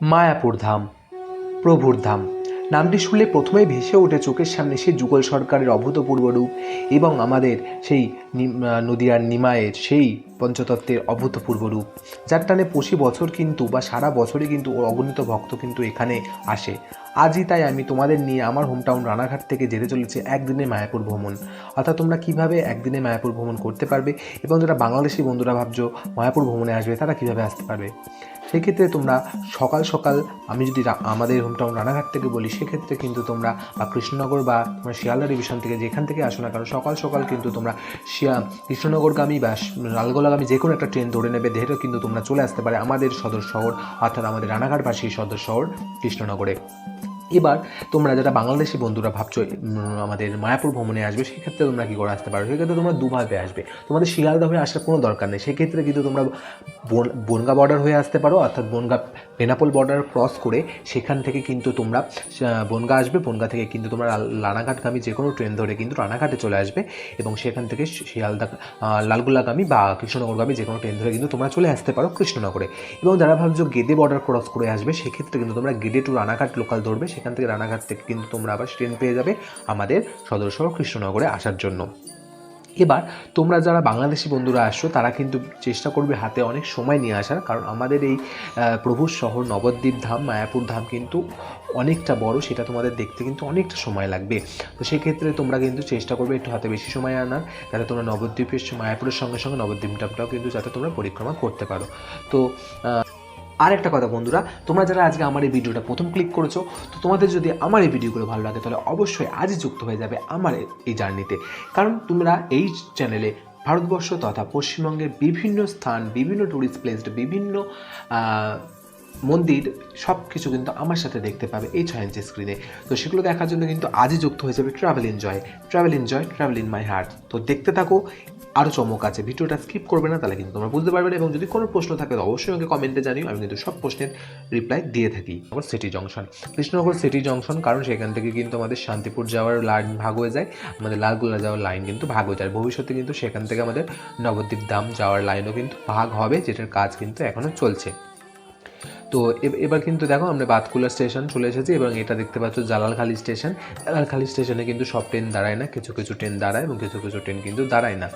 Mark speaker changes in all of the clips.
Speaker 1: মায়াপুর ধাম, প্রভুর ধাম। নামটি শুনলে প্রথমেই ভেসে ওঠে চোখের সামনে সেই যুগল সরকারের অভূতপূর্ব রূপ এবং আমাদের সেই নদীয়ার নিমায়ের সেই পঞ্চতত্ত্বের অভূতপূর্ব রূপ। যার টানে প্রতি বছর কিন্তু বা সারা বছরই কিন্তু অগণিত ভক্ত কিন্তু এখানে আসে। আজই তাই আমি তোমাদের নিয়ে আমার হোমটাউন রানাঘাট থেকে যেতে চলেছে একদিনে মায়াপুর ভ্রমণ। অর্থাৎ তোমরা কীভাবে একদিনে মায়াপুর ভ্রমণ করতে পারবে এবং যারা বাংলাদেশি বন্ধুরা ভাবছ মায়াপুর ভ্রমণে আসবে, তারা কীভাবে আসতে পারবে? সেক্ষেত্রে তোমরা সকাল সকাল আমি যদি আমাদের হোমটাউন রানাঘাট থেকে বলি, সেক্ষেত্রে কিন্তু তোমরা বা কৃষ্ণনগর বা তোমরা শিয়ালদা ডিভিশন থেকে যেখান থেকে আসো না কারণ সকাল সকাল কিন্তু তোমরা শিয়া কৃষ্ণনগরগামী বা লালগোলাগামী যে কোনো একটা ট্রেন ধরে নেবে ধরে কিন্তু তোমরা চলে আসতে পারে আমাদের সদর শহর, অর্থাৎ আমাদের রানাঘাটবাসী সদর শহর কৃষ্ণনগরে। এবার তোমরা যারা বাংলাদেশি বন্ধুরা ভাবছ আমাদের মায়াপুর ভ্রমণে আসবে, সেক্ষেত্রে তোমরা কী করে আসতে পারো? সেক্ষেত্রে তোমরা দুভাবে আসবে। তোমাদের শিয়ালদা হয়ে আসার কোনো দরকার নেই। সেক্ষেত্রে কিন্তু তোমরা বন- বনগা বর্ডার হয়ে আসতে পারো, অর্থাৎ বনগা, বেনাপোল বর্ডার ক্রস করে সেখান থেকে কিন্তু তোমরা বনগা আসবে। বনগা থেকে কিন্তু তোমরা রানাঘাটগামী যে কোনো ট্রেন ধরে কিন্তু রানাঘাটে চলে আসবে এবং সেখান থেকে শিয়ালদা লালগোলাগামী বা কৃষ্ণনগরগামী যে কোনো ট্রেন ধরে কিন্তু তোমরা চলে আসতে পারো কৃষ্ণনগরে। এবং যারা ভাবছ গেদে বর্ডার ক্রস করে আসবে, সেক্ষেত্রে কিন্তু তোমরা গেদে টু রানাঘাট লোকাল ধরবে সেখান থেকে রানাঘাট থেকে কিন্তু তোমরা আবার ট্রেন পেয়ে যাবে আমাদের সদর শহর কৃষ্ণনগরে আসার জন্য। এবার তোমরা যারা বাংলাদেশি বন্ধুরা আসছো, তারা কিন্তু চেষ্টা করবে হাতে অনেক সময় নিয়ে আসার, কারণ আমাদের এই প্রভুর শহর নবদ্বীপ ধাম, মায়াপুর ধাম কিন্তু অনেকটা বড়, সেটা তোমাদের দেখতে কিন্তু অনেকটা সময় লাগবে। তো সেক্ষেত্রে তোমরা কিন্তু চেষ্টা করবে একটু হাতে বেশি সময় আনার, যাতে তোমরা নবদ্বীপের মায়াপুরের সঙ্গে সঙ্গে নবদ্বীপ ধামটাও কিন্তু যাতে তোমরা পরিক্রমা করতে পারো। তো আর একটা কথা বন্ধুরা, তোমরা যারা আজকে আমার এই ভিডিওটা প্রথম ক্লিক করেছ, তো তোমাদের যদি আমার এই ভিডিওগুলো ভালো লাগে, তাহলে অবশ্যই আজই যুক্ত হয়ে যাবে আমার এই জার্নিতে। কারণ তোমরা এই চ্যানেলে ভারতবর্ষ তথা পশ্চিমবঙ্গের বিভিন্ন স্থান, বিভিন্ন ট্যুরিস্ট প্লেস বিভিন্ন মন্দির সব কিছু কিন্তু আমার সাথে দেখতে পাবে এই ছয় স্ক্রিনে তো সেগুলো দেখার জন্য কিন্তু আজই যুক্ত হয়ে যাবে travel enjoy travel enjoy travel in my heart তো দেখতে থাকো আরও চমক আছে। ভিডিওটা স্কিপ করবে না, তাহলে কিন্তু তোমরা বুঝতে পারবে না এবং যদি কোনো প্রশ্ন থাকে তো অবশ্যই আমাকে কমেন্টে জানিও, আমি কিন্তু সব প্রশ্নের রিপ্লাই দিয়ে থাকি। আমার city junction Krishnanagar city junction কারণ সেখান থেকে কিন্তু আমাদের শান্তিপুর যাওয়ার লাইন ভাগ হয়ে যায়, আমাদের লালগোলা যাওয়ার লাইন কিন্তু ভাগ হয়ে যায়। ভবিষ্যতে কিন্তু সেখান থেকে আমাদের নবদ্বীপ ধাম যাওয়ার লাইনও কিন্তু ভাগ হবে, যেটার কাজ কিন্তু এখনও চলছে। তো এব- এবার কিন্তু দেখো আমরা বাতকুলা স্টেশন চলে এসেছি এবং এটা দেখতে পাচ্ছ জালালখালি স্টেশন জালালখালি স্টেশনে কিন্তু সব ট্রেন দাঁড়ায় না, কিছু কিছু ট্রেন দাঁড়ায় এবং কিছু কিছু ট্রেন কিন্তু দাঁড়ায় না।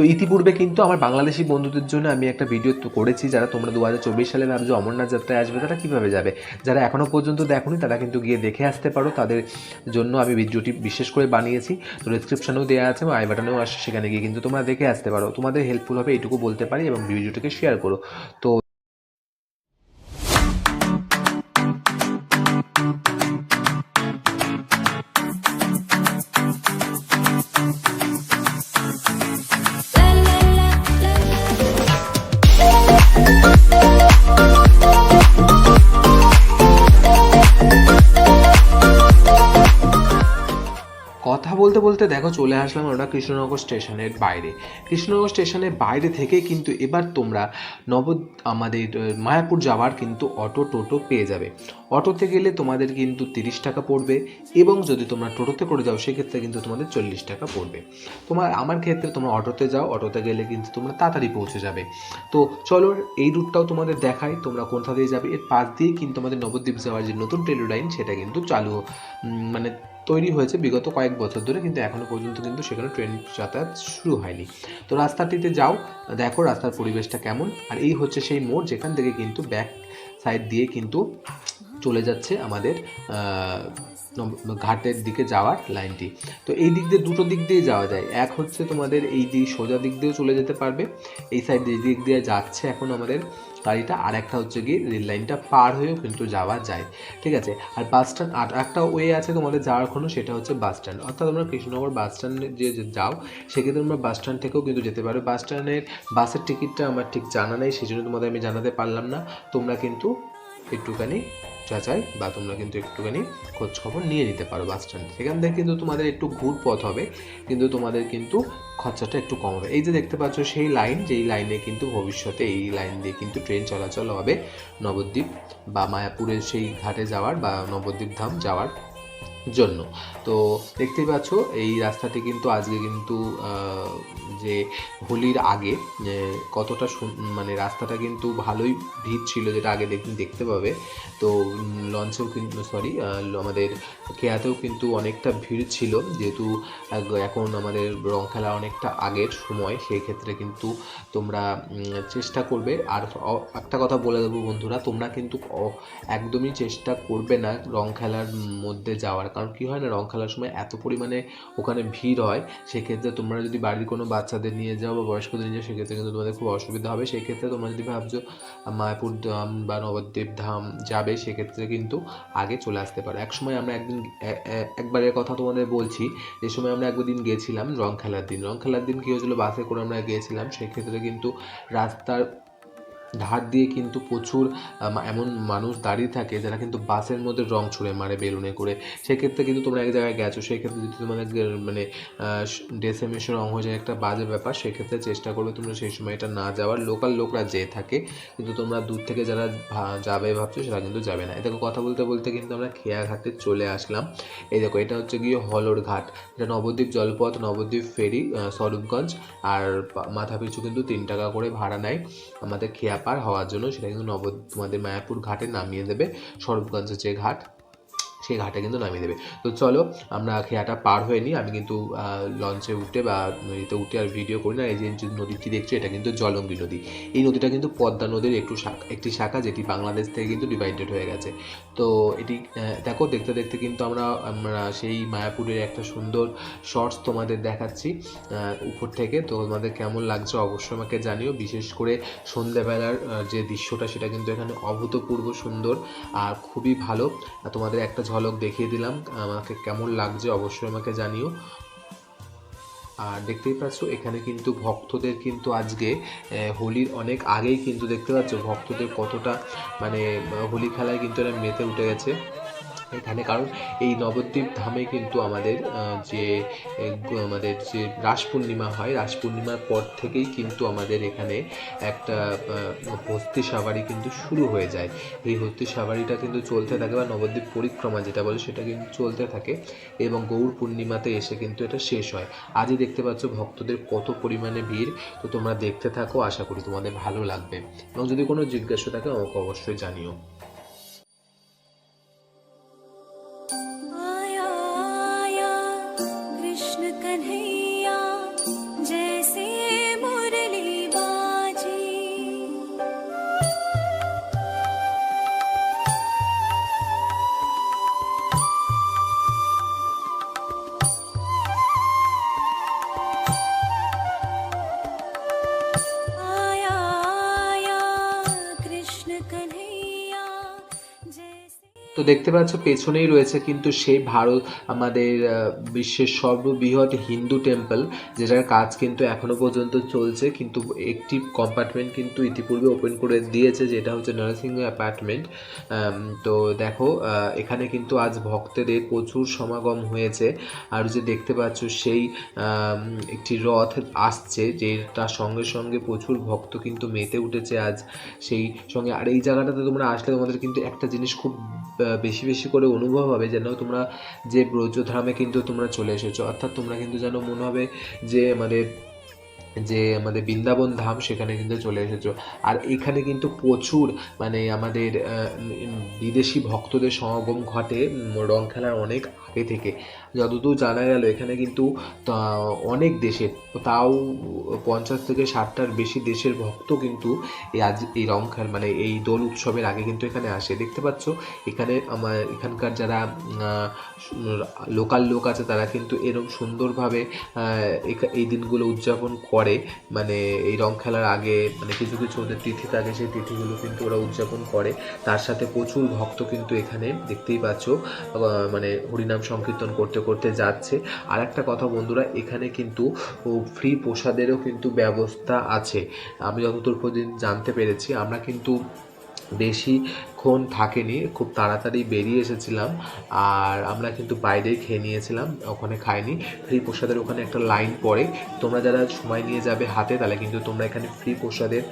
Speaker 1: তো ইতিপূর্বে কিন্তু আমার বাংলাদেশি বন্ধুদের জন্য আমি একটা ভিডিও তো করেছি, যারা তোমরা দু হাজার চব্বিশ সালে ভাবছ অমরনাথ যাত্রায় আসবে, তারা কীভাবে যাবে? যারা এখনও পর্যন্ত দেখোনি, তারা কিন্তু গিয়ে দেখে আসতে পারো। তাদের জন্য আমি ভিডিওটি বিশেষ করে বানিয়েছি। তো ডিসক্রিপশনেও দেওয়া আছে এবং আই বাটনেও আসে, সেখানে গিয়ে কিন্তু তোমরা দেখে আসতে পারো। তোমাদের হেল্পফুল হবে, এইটুকু বলতে পারি এবং ভিডিওটিকে শেয়ার করো। তো কথা বলতে বলতে দেখো চলে আসলাম ওটা কৃষ্ণনগর স্টেশনের বাইরে। কৃষ্ণনগর স্টেশনের বাইরে থেকে কিন্তু এবার তোমরা নব আমাদের মায়াপুর যাওয়ার কিন্তু অটো টোটো পেয়ে যাবে। অটোতে গেলে তোমাদের কিন্তু তিরিশ টাকা পড়বে এবং যদি তোমরা টোটোতে করে যাও, সেক্ষেত্রে কিন্তু তোমাদের চল্লিশ টাকা পড়বে। তোমার, আমার ক্ষেত্রে তোমরা অটোতে যাও, অটোতে গেলে কিন্তু তোমরা তাড়াতাড়ি পৌঁছে যাবে। তো চলো এই রুটটাও তোমাদের দেখাই, তোমরা কোথা দিয়ে যাবে। এর পাশ দিয়ে কিন্তু আমাদের নবদ্বীপ যাওয়ার যে নতুন ট্রেন লাইন, সেটা কিন্তু চালু মানে তৈরি হয়েছে বিগত কয়েক বছর ধরে, কিন্তু এখনও পর্যন্ত কিন্তু সেখানে ট্রেন যাতায়াত শুরু হয়নি। তো রাস্তাটিতে যাও, দেখো রাস্তার পরিবেশটা কেমন। আর এই হচ্ছে সেই মোড় যেখান থেকে কিন্তু ব্যাক সাইড দিয়ে কিন্তু চলে যাচ্ছে আমাদের ঘাটের দিকে যাওয়ার লাইনটি। তো এই দিক দিয়ে দুটো দিক দিয়ে যাওয়া যায়। এক হচ্ছে তোমাদের এই দিক সোজা দিক দিয়েও চলে যেতে পারবে, এই সাইড দিক দিয়ে যাচ্ছে এখন আমাদের গাড়িটা আর একটা হচ্ছে গিয়ে রেল লাইনটা পার হয়েও কিন্তু যাওয়া যায়, ঠিক আছে? আর বাস স্ট্যান্ড আর একটা ওয়ে আছে তোমাদের যাওয়ার কোনো, সেটা হচ্ছে বাস স্ট্যান্ড অর্থাৎ তোমরা কৃষ্ণনগর বাস স্ট্যান্ডে যে যাও, সেক্ষেত্রে তোমরা বাস স্ট্যান্ড থেকেও কিন্তু যেতে পারো। বাস স্ট্যান্ডের বাসের টিকিটটা আমার ঠিক জানা নেই সেই জন্য তোমাদের আমি জানাতে পারলাম না। তোমরা কিন্তু একটুখানি যাচাই বা তোমরা কিন্তু একটুখানি খোঁজ খবর নিয়ে নিতে পারো বাস স্ট্যান্ড সেখান থেকে কিন্তু তোমাদের একটু ঘুর পথ হবে, কিন্তু তোমাদের কিন্তু খরচাটা একটু কম হবে। এই যে দেখতে পাচ্ছ সেই লাইন যেই লাইনে কিন্তু ভবিষ্যতে এই লাইন দিয়ে কিন্তু ট্রেন চলাচল হবে নবদ্বীপ বা মায়াপুরের সেই ঘাটে যাওয়ার বা নবদ্বীপ ধাম যাওয়ার। জন্য। তো দেখতে পাচ্ছ, এই রাস্তাটি কিন্তু আজকে কিন্তু যে হোলির আগে কতটা মানে রাস্তাটা কিন্তু ভালোই ভিড় ছিল, যেটা আগে দেখুন দেখতে পাবে। তো লঞ্চেও কিন্তু সরি আমাদের কেয়াতেও কিন্তু অনেকটা ভিড় ছিল, যেহেতু এখন আমাদের রং খেলা অনেকটা আগের সময়, সেই ক্ষেত্রে কিন্তু তোমরা চেষ্টা করবে। আর একটা কথা বলে দেবো বন্ধুরা, তোমরা কিন্তু একদমই চেষ্টা করবে না রং খেলার মধ্যে যাওয়ার কারণ কি হয় না, রং খেলার সময় এত পরিমাণে ওখানে ভিড় হয়, সেক্ষেত্রে তোমরা যদি বাড়ির কোনো বাচ্চাদের নিয়ে যাও বা বয়স্কদের নিয়ে যাও, সেক্ষেত্রে কিন্তু তোমাদের খুব অসুবিধা হবে। সেক্ষেত্রে তোমরা যদি ভাবছ মায়াপুর ধাম বা নবদ্বীপ ধাম যাবে, সেক্ষেত্রে কিন্তু আগে চলে আসতে পারো। এক সময় আমরা একদিন একবারের কথা তোমাদের বলছি, যে সময় আমরা একদিন গিয়েছিলাম রং খেলার দিন। রং খেলার দিন কী হয়েছিল? বাসে করে আমরা গিয়েছিলাম, সেক্ষেত্রে কিন্তু রাস্তার ধার দিয়ে কিন্তু প্রচুর এমন মানুষ দাঁড়িয়ে থাকে যারা কিন্তু বাসের মধ্যে রং ছুঁড়ে মারে বেলুনে করে। সেক্ষেত্রে কিন্তু তোমরা এক জায়গায় গেছো, সেক্ষেত্রে যদি তোমাদের মানে ড্রেসে মেশে রং হয়ে যায় একটা বাজে ব্যাপার, সেক্ষেত্রে চেষ্টা করবে তোমরা সেই সময় এটা না যাওয়ার। লোকাল লোকরা যেয়ে থাকে, কিন্তু তোমরা দূর থেকে যারা যাবে ভাবছ সেটা কিন্তু যাবে না। দেখো, কথা বলতে বলতে কিন্তু আমরা খেয়া ঘাটে চলে আসলাম। এই দেখো, এটা হচ্ছে গিয়ে হলর ঘাট। এটা নবদ্বীপ জলপথ, নবদ্বীপ ফেরি স্বরূপগঞ্জ। আর মাথা পিছু কিন্তু তিন টাকা করে ভাড়া নেয়। আমাদের খেয়া পার হওয়ার জন্য সেটা কিন্তু নব তোমাদের মায়াপুর ঘাটে নামিয়ে দেবে। স্বরূপগঞ্জের যে ঘাট সেই ঘাটে কিন্তু নামিয়ে দেবে। তো চলো, আমরা খেয়াটা পার হয়ে নিই। আমি কিন্তু লঞ্চে উঠে বা নদীতে উঠে আর ভিডিও করি না। এই যে নদীটি দেখছ? এটা কিন্তু জলঙ্গি নদী। এই নদীটা কিন্তু পদ্মা নদীর একটু শাখা, একটি শাখা যেটি বাংলাদেশ থেকে কিন্তু ডিভাইডেড হয়ে গেছে। তো এটি দেখো, দেখতে দেখতে কিন্তু আমরা আমরা সেই মায়াপুরের একটা সুন্দর শর্টস তোমাদের দেখাচ্ছি উপর থেকে। তো তোমাদের কেমন লাগছে অবশ্যই আমাকে জানিও। বিশেষ করে সন্ধ্যাবেলার যে দৃশ্যটা, সেটা কিন্তু এখানে অভূতপূর্ব সুন্দর আর খুবই ভালো। তোমাদের একটা ঝলক দেখিয়ে দিলাম। আমাকে কেমন লাগছে অবশ্যই আমাকে জানিও। আর দেখতেই পাচ্ছ, এখানে কিন্তু ভক্তদের কিন্তু আজকে হোলির অনেক আগেই কিন্তু দেখতে পাচ্ছ, ভক্তদের কতটা মানে হোলি খেলায় কিন্তু এরা মেতে উঠে গেছে। এখানে কারণ এই নবদ্বীপ ধামে কিন্তু আমাদের যে আমাদের যে রাস পূর্ণিমা হয় রাস পূর্ণিমার পর থেকেই কিন্তু আমাদের এখানে একটা হস্তি সাবারি কিন্তু শুরু হয়ে যায়। এই হস্তি সাবারিটা কিন্তু চলতে থাকে বা নবদ্বীপ পরিক্রমা যেটা বলে সেটা কিন্তু চলতে থাকে এবং গৌর পূর্ণিমাতে এসে কিন্তু এটা শেষ হয়। আজই দেখতে পাচ্ছ ভক্তদের কত পরিমাণে ভিড়। তো তোমরা দেখতে থাকো, আশা করি তোমাদের ভালো লাগবে। এবং যদি কোনো জিজ্ঞাসা থাকে, আমাকে অবশ্যই জানিও। তো দেখতে পাচ্ছ পেছনেই রয়েছে কিন্তু সেই ভারত, আমাদের বিশ্বের সর্ববৃহৎ হিন্দু টেম্পল যেটার কাজ কিন্তু এখনও পর্যন্ত চলছে। কিন্তু একটি কম্পার্টমেন্ট কিন্তু ইতিপূর্বে ওপেন করে দিয়েছে, যেটা হচ্ছে নরসিংহ অ্যাপার্টমেন্ট তো দেখো এখানে কিন্তু আজ ভক্তদের প্রচুর সমাগম হয়েছে। আর যে দেখতে পাচ্ছ সেই একটি রথ আসছে যেটার সঙ্গে সঙ্গে প্রচুর ভক্ত কিন্তু মেতে উঠেছে আজ সেই সঙ্গে। আর এই জায়গাটাতে তোমরা আসলে তোমাদের কিন্তু একটা জিনিস খুব বেশি বেশি করে অনুভব হবে যেন তোমরা যে ব্রজধামে কিন্তু তোমরা চলে এসেছ। অর্থাৎ তোমরা কিন্তু যেন মনে হবে যে আমাদের যে আমাদের বৃন্দাবন ধাম সেখানে কিন্তু চলে এসেছ। আর এখানে কিন্তু প্রচুর মানে আমাদের বিদেশি ভক্তদের সমাগম ঘটে রং খেলার অনেক আগে থেকে। যতদূর জানা গেল, এখানে কিন্তু অনেক দেশের, তাও পঞ্চাশ থেকে ষাটটার বেশি দেশের ভক্ত কিন্তু এই আজ, এই রং খেল মানে এই দোল উৎসবের আগে কিন্তু এখানে আসে। দেখতে পাচ্ছ, এখানে আমার, এখানকার যারা লোকাল লোক আছে, তারা কিন্তু এরকম সুন্দরভাবে এই দিনগুলো উদযাপন করে। মানে এই রং খেলার আগে মানে কিছু কিছু ওদের তিথি থাকে, সেই তিথিগুলো কিন্তু ওরা উদযাপন করে। তার সাথে প্রচুর ভক্ত কিন্তু এখানে দেখতেই পাচ্ছ মানে হরিনাম সংকীর্তন করতে করতে যাচ্ছে। আর একটা কথা বন্ধুরা, এখানে কিন্তু ফ্রি প্রসাদেরও কিন্তু ব্যবস্থা আছে। আমি যতদূর পর্যন্ত জানতে পেরেছি, আমরা কিন্তু বেশিক্ষণ থাকেনি, খুব তাড়াতাড়ি বেরিয়ে এসেছিলাম আর আমরা কিন্তু বাইরেই খেয়ে নিয়েছিলাম, ওখানে খাইনি। ফ্রি প্রসাদের ওখানে একটা লাইন পড়ে, তোমরা যারা সময় নিয়ে যাবে হাতে, তাহলে কিন্তু তোমরা এখানে ফ্রি প্রসাদের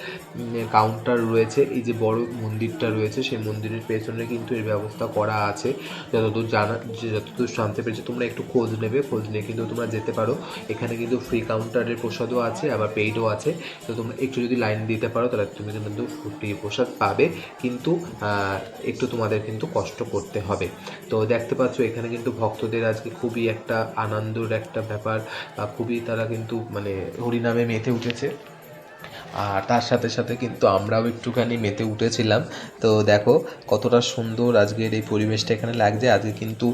Speaker 1: কাউন্টার রয়েছে। এই যে বড় মন্দিরটা রয়েছে, সেই মন্দিরের পেছনে কিন্তু এর ব্যবস্থা করা আছে। যতদূর জানা, যতদূর জানতে পেরেছি, তোমরা একটু খোঁজ নেবে, খোঁজ নিয়ে কিন্তু তোমরা যেতে পারো। এখানে কিন্তু ফ্রি কাউন্টারের প্রসাদও আছে, আবার পেইডও আছে। তো তোমরা একটু যদি লাইন দিতে পারো, তাহলে তুমি কিন্তু ফ্রি প্রসাদ পাবে। কিন্তু একটু তোমাদের কিন্তু কষ্ট করতে হবে। তো দেখতে পাচ্ছ, এখানে কিন্তু ভক্তদের আজকে খুবই একটা আনন্দর একটা ব্যাপার খুবই তারা কিন্তু মানে হরিনামে মেতে উঠেছে। আর তার সাথে সাথে কিন্তু আমরাও একটুখানি মেতে উঠেছিলাম। তো দেখো কতটা সুন্দর আজকের এই পরিবেশটা এখানে লাগছে। আজকে কিন্তু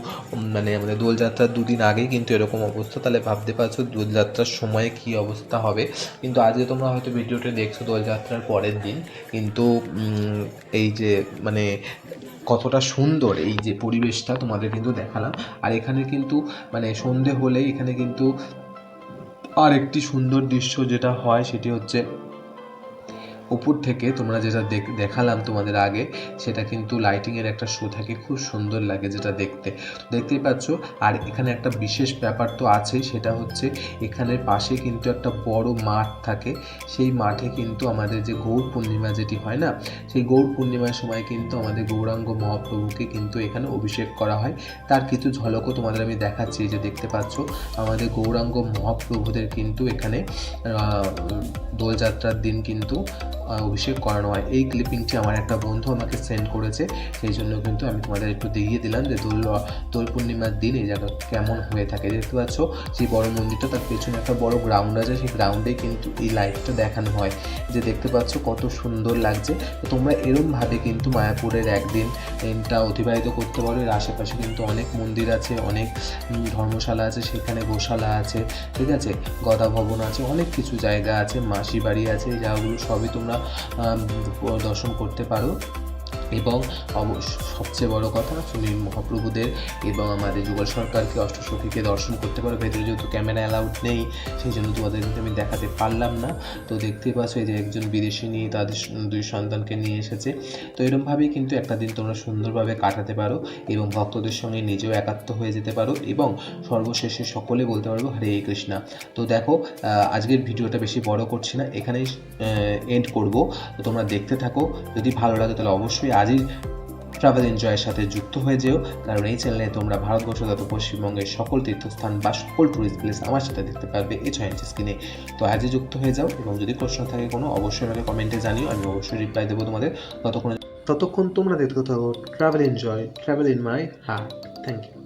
Speaker 1: মানে আমাদের দোলযাত্রার দুদিন আগেই কিন্তু এরকম অবস্থা। তাহলে ভাবতে পারছ দোলযাত্রার সময়ে কী অবস্থা হবে? কিন্তু আজকে তোমরা হয়তো ভিডিওটা দেখছ দোলযাত্রার পরের দিন। কিন্তু এই যে মানে কতটা সুন্দর এই যে পরিবেশটা তোমাদের কিন্তু দেখালাম। আর এখানে কিন্তু মানে সন্ধে হলেই এখানে কিন্তু আর একটি সুন্দর দৃশ্য যেটা হয় সেটি হচ্ছে উপর থেকে তোমরা যেটা দেখ- দেখালাম তোমাদের আগে, সেটা কিন্তু লাইটিংয়ের একটা শো থাকে, খুব সুন্দর লাগে যেটা দেখতে। দেখতেই পাচ্ছ? আর এখানে একটা বিশেষ ব্যাপার তো আছেই, সেটা হচ্ছে এখানের পাশে কিন্তু একটা বড় মাঠ থাকে। সেই মাঠে কিন্তু আমাদের যে গৌর পূর্ণিমা যেটি হয় না, সেই গৌর পূর্ণিমার সময় কিন্তু আমাদের গৌরাঙ্গ মহাপ্রভুকে কিন্তু এখানে অভিষেক করা হয়। তার কিছু ঝলকও তোমাদের আমি দেখাচ্ছি যে দেখতে পাচ্ছ? আমাদের গৌরাঙ্গ মহাপ্রভুদের কিন্তু এখানে দোলযাত্রার দিন কিন্তু অভিষেক করানো হয়। এই ক্লিপিংটি আমার একটা বন্ধু আমাকে সেন্ড করেছে। সেই জন্য কিন্তু আমি তোমাদের একটু দেখিয়ে দিলাম যে দোল দোল পূর্ণিমার দিন এই জায়গা কেমন হয়ে থাকে। দেখতে পাচ্ছ যে বড় মন্দিরটা তার পেছনে একটা বড় গ্রাউন্ড আছে। সেই গ্রাউন্ডে কিন্তু এই লাইটটা দেখানো হয়। যে দেখতে পাচ্ছ কত সুন্দর লাগছে। তো তোমরা এরমভাবে কিন্তু মায়াপুরের একদিন দিনটা অতিবাহিত করতে পারো। এর আশেপাশে কিন্তু অনেক মন্দির আছে, অনেক ধর্মশালা আছে, সেখানে গোশালা আছে, ঠিক আছে? গদা ভবন আছে, অনেক কিছু জায়গা আছে মাসি বাড়ি আছে, এই জায়গাগুলো সবই তোমরা আম, দর্শন করতে পারো। এবং সবচেয়ে বড় কথা সুনীল মহাপ্রভুদের এবং আমাদের যুগল সরকারকে অষ্টসখীকে দর্শন করতে পারো। ভেতরে যেহেতু ক্যামেরা অ্যালাউড নেই, সেই জন্য তোমাদের কিন্তু আমি দেখাতে পারলাম না। তো দেখতেই পাচ্ছ এই যে একজন বিদেশি নিয়ে তাদের দুই সন্তানকে নিয়ে এসেছে। তো এরমভাবেই কিন্তু একটা দিন তোমরা সুন্দরভাবে কাটাতে পারো এবং ভক্তদের সঙ্গে নিজেও একাত্ম হয়ে যেতে পারো এবং সর্বশেষে সকলে বলতে পারব হরে কৃষ্ণা। তো দেখো আজকের ভিডিওটা বেশি বড় করছি না, এখানেই এন্ড করব। তো তোমরা দেখতে থাকো। যদি ভালো লাগে তাহলে অবশ্যই আজই ট্রাভেল এনজয়ের সাথে যুক্ত হয়ে যেও। কারণ এই চ্যানেলে তোমরা ভারতবর্ষ তথা পশ্চিমবঙ্গের সকল তীর্থস্থান বা সকল ট্যুরিস্ট প্লেস আমার সাথে দেখতে পারবে এই ছয় ইঞ্চি স্ক্রিনে তো আজই যুক্ত হয়ে যাও এবং যদি প্রশ্ন থাকে কোনো, অবশ্যই আমাকে কমেন্টে জানিও। আমি অবশ্যই রিপ্লাই দেবো তোমাদের ততক্ষণ। ততক্ষণ তোমরা দেখতে থাকো travel enjoy travel in my heart thank you